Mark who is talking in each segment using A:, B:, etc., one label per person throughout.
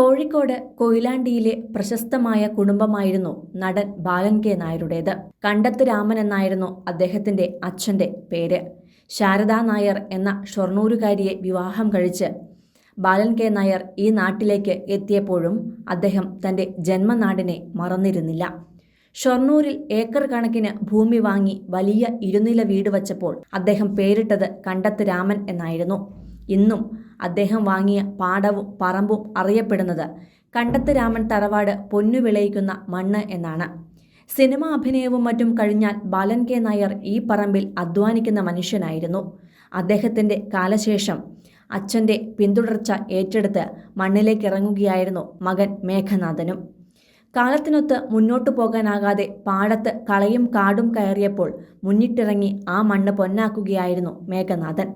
A: കോഴിക്കോട് കൊയിലാണ്ടിയിലെ പ്രശസ്തമായ കുടുംബമായിരുന്നു നടൻ ബാലൻ കെ നായരുടേത്. കണ്ടത്ത് രാമൻ എന്നായിരുന്നു അദ്ദേഹത്തിന്റെ അച്ഛന്റെ പേര്. ശാരദാ നായർ എന്ന ഷൊർണൂരുകാരിയെ വിവാഹം കഴിച്ച് ബാലൻ കെ നായർ ഈ നാട്ടിലേക്ക് എത്തിയപ്പോഴും അദ്ദേഹം തന്റെ ജന്മനാടിനെ മറന്നിരുന്നില്ല. ഷൊർണൂരിൽ ഏക്കർ കണക്കിന് ഭൂമി വാങ്ങി വലിയ ഇരുനില വീട് വച്ചപ്പോൾ അദ്ദേഹം പേരിട്ടത് കണ്ടത്ത് രാമൻ എന്നായിരുന്നു. ഇന്നും അദ്ദേഹം വാങ്ങിയ പാടവും പറമ്പും അറിയപ്പെടുന്നത് കണ്ടത്ത് രാമൻ തറവാട് പൊന്നു വിളയിക്കുന്ന മണ്ണ് എന്നാണ്. സിനിമ അഭിനയവും മറ്റും കഴിഞ്ഞാൽ ബാലൻ കെ നായർ ഈ പറമ്പിൽ അധ്വാനിക്കുന്ന മനുഷ്യനായിരുന്നു. അദ്ദേഹത്തിന്റെ കാലശേഷം അച്ഛന്റെ പിന്തുടർച്ച ഏറ്റെടുത്ത് മണ്ണിലേക്ക് ഇറങ്ങുകയായിരുന്നു മകൻ മേഘനാഥനും. കാലത്തിനൊത്ത് മുന്നോട്ടു പോകാനാകാതെ പാടത്ത് കളയും കാടും കയറിയപ്പോൾ മുന്നിട്ടിറങ്ങി ആ മണ്ണ് പൊന്നാക്കുകയായിരുന്നു മേഘനാഥൻ.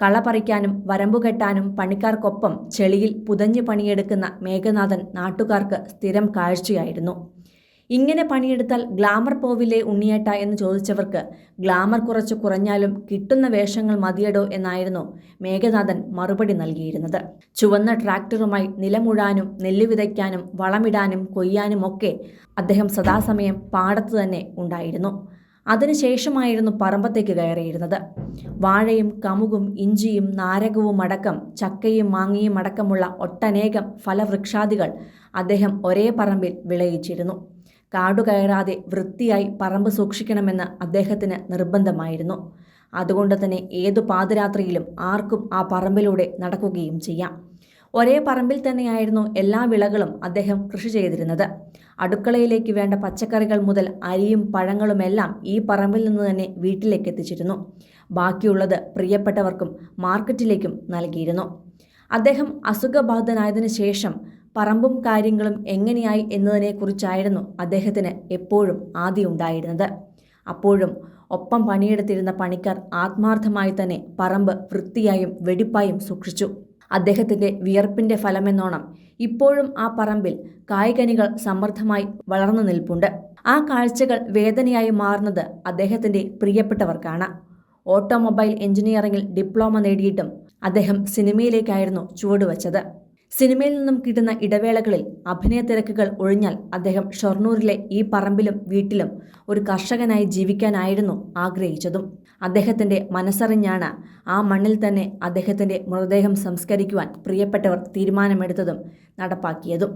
A: കള പറിക്കാനും വരമ്പു കെട്ടാനും പണിക്കാർക്കൊപ്പം ചെളിയിൽ പുതഞ്ഞു പണിയെടുക്കുന്ന മേഘനാഥൻ നാട്ടുകാർക്ക് സ്ഥിരം കാഴ്ചയായിരുന്നു. ഇങ്ങനെ പണിയെടുത്താൽ ഗ്ലാമർ പോവില്ലേ ഉണ്ണിയേട്ട എന്ന് ചോദിച്ചവർക്ക് ഗ്ലാമർ കുറച്ച് കുറഞ്ഞാലും കിട്ടുന്ന വേഷങ്ങൾ മതിയടോ എന്നായിരുന്നു മേഘനാഥൻ മറുപടി നൽകിയിരുന്നത്. ചുവന്ന ട്രാക്ടറുമായി നിലമുഴാനും നെല്ല് വിതയ്ക്കാനും വളമിടാനും കൊയ്യാനും ഒക്കെ അദ്ദേഹം സദാസമയം പാടത്ത് തന്നെ ഉണ്ടായിരുന്നു. അതിനുശേഷമായിരുന്നു പറമ്പത്തേക്ക് കയറിയിരുന്നത്. വാഴയും കമുകും ഇഞ്ചിയും നാരകവും അടക്കം ചക്കയും മാങ്ങയും അടക്കമുള്ള ഒട്ടനേകം ഫലവൃക്ഷാദികൾ അദ്ദേഹം ഒരേ പറമ്പിൽ വിളയിച്ചിരുന്നു. കാടു കയറാതെ വൃത്തിയായി പറമ്പ് സൂക്ഷിക്കണമെന്ന് അദ്ദേഹത്തിന് നിർബന്ധമായിരുന്നു. അതുകൊണ്ട് തന്നെ ഏതു പാതിരാത്രിയിലും ആർക്കും ആ പറമ്പിലൂടെ നടക്കുകയും ചെയ്യാം. ഒരേ പറമ്പിൽ തന്നെയായിരുന്നു എല്ലാ വിളകളും അദ്ദേഹം കൃഷി ചെയ്തിരുന്നത്. അടുക്കളയിലേക്ക് വേണ്ട പച്ചക്കറികൾ മുതൽ അരിയും പഴങ്ങളുമെല്ലാം ഈ പറമ്പിൽ നിന്ന് തന്നെ വീട്ടിലേക്ക് എത്തിച്ചിരുന്നു. ബാക്കിയുള്ളത് പ്രിയപ്പെട്ടവർക്കും മാർക്കറ്റിലേക്കും നൽകിയിരുന്നു. അദ്ദേഹം അസുഖബാധിതനായതിനു ശേഷം പറമ്പും കാര്യങ്ങളും എങ്ങനെയായി എന്നതിനെക്കുറിച്ചായിരുന്നു അദ്ദേഹത്തിന് എപ്പോഴും ആദ്യം ഉണ്ടായിരുന്നത്. അപ്പോഴും ഒപ്പം പണിയെടുത്തിരുന്ന പണിക്കാർ ആത്മാർത്ഥമായി തന്നെ പറമ്പ് വൃത്തിയായും വെടിപ്പായും സൂക്ഷിച്ചു. അദ്ദേഹത്തിന്റെ വിയർപ്പിന്റെ ഫലമെന്നോണം ഇപ്പോഴും ആ പറമ്പിൽ കായ്കനികൾ സമൃദ്ധമായി വളർന്നു നിൽപ്പുണ്ട്. ആ കാഴ്ചകൾ വേദനയായി മാറുന്നത് അദ്ദേഹത്തിന്റെ പ്രിയപ്പെട്ടവർക്കാണ്. ഓട്ടോമൊബൈൽ എഞ്ചിനീയറിംഗിൽ ഡിപ്ലോമ നേടിയിട്ടും അദ്ദേഹം സിനിമയിലേക്കായിരുന്നു ചുവടുവച്ചത്. സിനിമയിൽ നിന്നും കിട്ടുന്ന ഇടവേളകളിൽ അഭിനയ തിരക്കുകൾ ഒഴിഞ്ഞാൽ അദ്ദേഹം ഷൊർണൂരിലെ ഈ പറമ്പിലും വീട്ടിലും ഒരു കർഷകനായി ജീവിക്കാനായിരുന്നു ആഗ്രഹിച്ചതും. അദ്ദേഹത്തിന്റെ മനസ്സറിഞ്ഞാണ് ആ മണ്ണിൽ തന്നെ അദ്ദേഹത്തിന്റെ മൃതദേഹം സംസ്കരിക്കുവാൻ പ്രിയപ്പെട്ടവർ തീരുമാനമെടുത്തതും നടപ്പാക്കിയതും.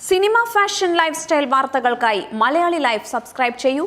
B: സിനിമ ഫാഷൻ ലൈഫ് സ്റ്റൈൽ വാർത്തകൾക്കായി മലയാളി ലൈഫ് സബ്സ്ക്രൈബ് ചെയ്യൂ.